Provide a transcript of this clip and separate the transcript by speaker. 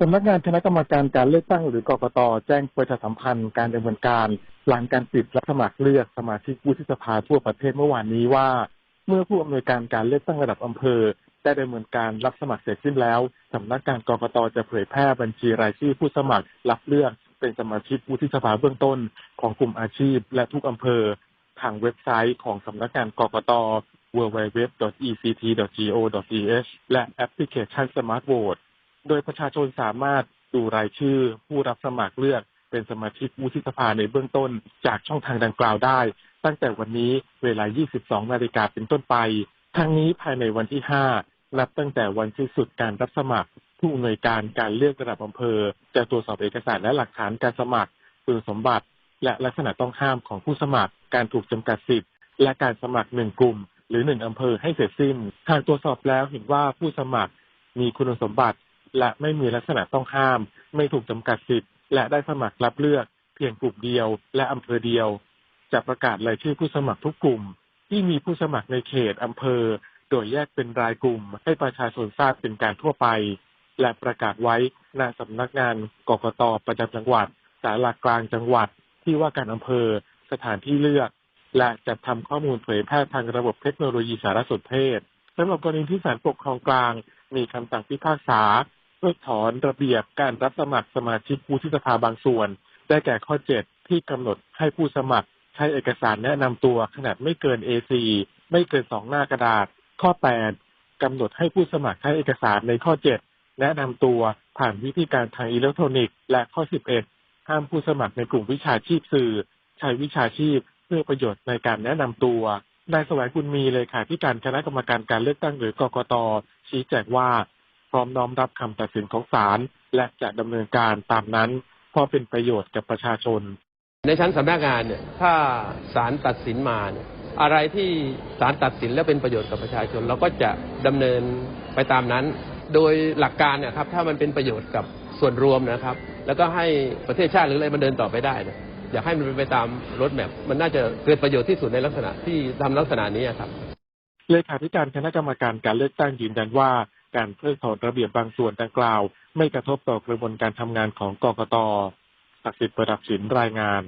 Speaker 1: สำนักงานคณะกรรมการการเลือกตั้งหรือกกตแจ้งประชาสัมพันธ์การดำเนินการ หลังการปิดรับสมัครเลือกสมาชิกวุฒิสภาทั่วประเทศเมื่อวานนี้ว่า เมื่อผู้อำนวยการการเลือกตั้งระดับอำเภอ ได้ดำเนินการรับสมัครเสร็จสิ้นแล้วสำนักงานกกตจะเผยแพร่บัญชีรายชื่อผู้สมัครรับเลือกเป็นสมาชิกวุฒิสภาเบื้องต้นของกลุ่มอาชีพ และทุกอำเภอ ทางเว็บไซต์ของสำนักงานกกต www.ect.go.th และแอปพลิเคชัน Smart Vote โดยประชาชนสามารถดูรายชื่อผู้รับสมัครเลือกเป็นสมาชิกวุฒิสภาในเบื้องต้นจากช่องทางดังกล่าวได้ ตั้งแต่วันนี้เวลา 22 นาฬิกาเป็นต้นไป ทั้งนี้ภายในวันที่ 5 นับตั้งแต่วันที่สุดการรับสมัคร ผู้อำนวยการการเลือกระดับอำเภอ จะตรวจสอบเอกสารและหลักฐานการสมัครคุณสมบัติ และลักษณะต้องห้ามของผู้สมัคร การถูกจำกัดสิทธิ์ และการสมัครหนึ่งกลุ่ม หรือหนึ่งอำเภอให้เสร็จสิ้นหากตรวจสอบแล้วเห็นว่าผู้สมัครมีคุณสมบัติ และไม่มีลักษณะต้องห้าม ไม่ถูกจำกัดสิทธิ์ และได้สมัครรับเลือก เพียงกลุ่มเดียวและอำเภอเดียว จะประกาศรายชื่อผู้สมัครทุกกลุ่ม ที่มีผู้สมัครในเขตอำเภอ โดยแยกเป็นรายกลุ่ม ให้ประชาชนทราบเป็นการทั่วไป และประกาศไว้ณสำนักงานกกตประจำจังหวัดสาลากลางจังหวัด ที่ว่าการอำเภอ สถานที่เลือก และจัดทำข้อมูลเผยแพร่ทางระบบเทคโนโลยีสารสนเทศสำหรับกรณีที่ศาลปกครองกลาง มีคำสั่งพิพากษา พิกถอนระเบียบการรับสมัครสมาชิกวุฒิสภาบางส่วน ได้แก่ข้อ 7 ที่กำหนดให้ผู้สมัคร ใช้เอกสารแนะนำตัวขนาดไม่เกิน A4 ไม่เกิน 2 หน้ากระดาษ ข้อ 8กำหนดให้ผู้สมัครใช้เอกสารในข้อ 7 แนะนำตัวผ่านวิธีการทางอิเล็กทรอนิกส์ และข้อ 11 ห้ามผู้สมัครในกลุ่มวิชาชีพสื่อ ใช้วิชาชีพเพื่อประโยชน์ในการแนะนำตัวนายแสวงบุญมีเลยค่ะที่การคณะกรรมการการเลือกตั้งหรือกกตชี้แจงว่า ร้อมน้อมรับคำตัดสินของศาลและจะดำเนินการตามนั้น เพราะเป็นประโยชน์กับประชาชน
Speaker 2: ในชั้นสำนักงานเนี่ยถ้าศาลตัดสินมาเนี่ยอะไรที่ศาลตัดสินแล้วเป็นประโยชน์กับประชาชน เราก็จะดำเนินไปตามนั้น โดยหลักการเนี่ยครับถ้ามันเป็นประโยชน์กับส่วนรวมนะครับ แล้วก็ให้ประเทศชาติหรืออะไรมันเดินต่อไปได้เนี่ยอยากให้มันเป็นไปตามรถแมพมันน่าจะเกิดประโยชน์ที่สุดในลักษณะที่ทำลักษณะนี้ครับ
Speaker 1: เลขาธิการคณะกรรมการการเลือกตั้งยืนยันว่า การเพิกถอนระเบียบบางส่วนดังกล่าว ไม่กระทบต่อกระบวนการทำงานของกกตศักดิ์สิทธิ์ประดับสินรายงาน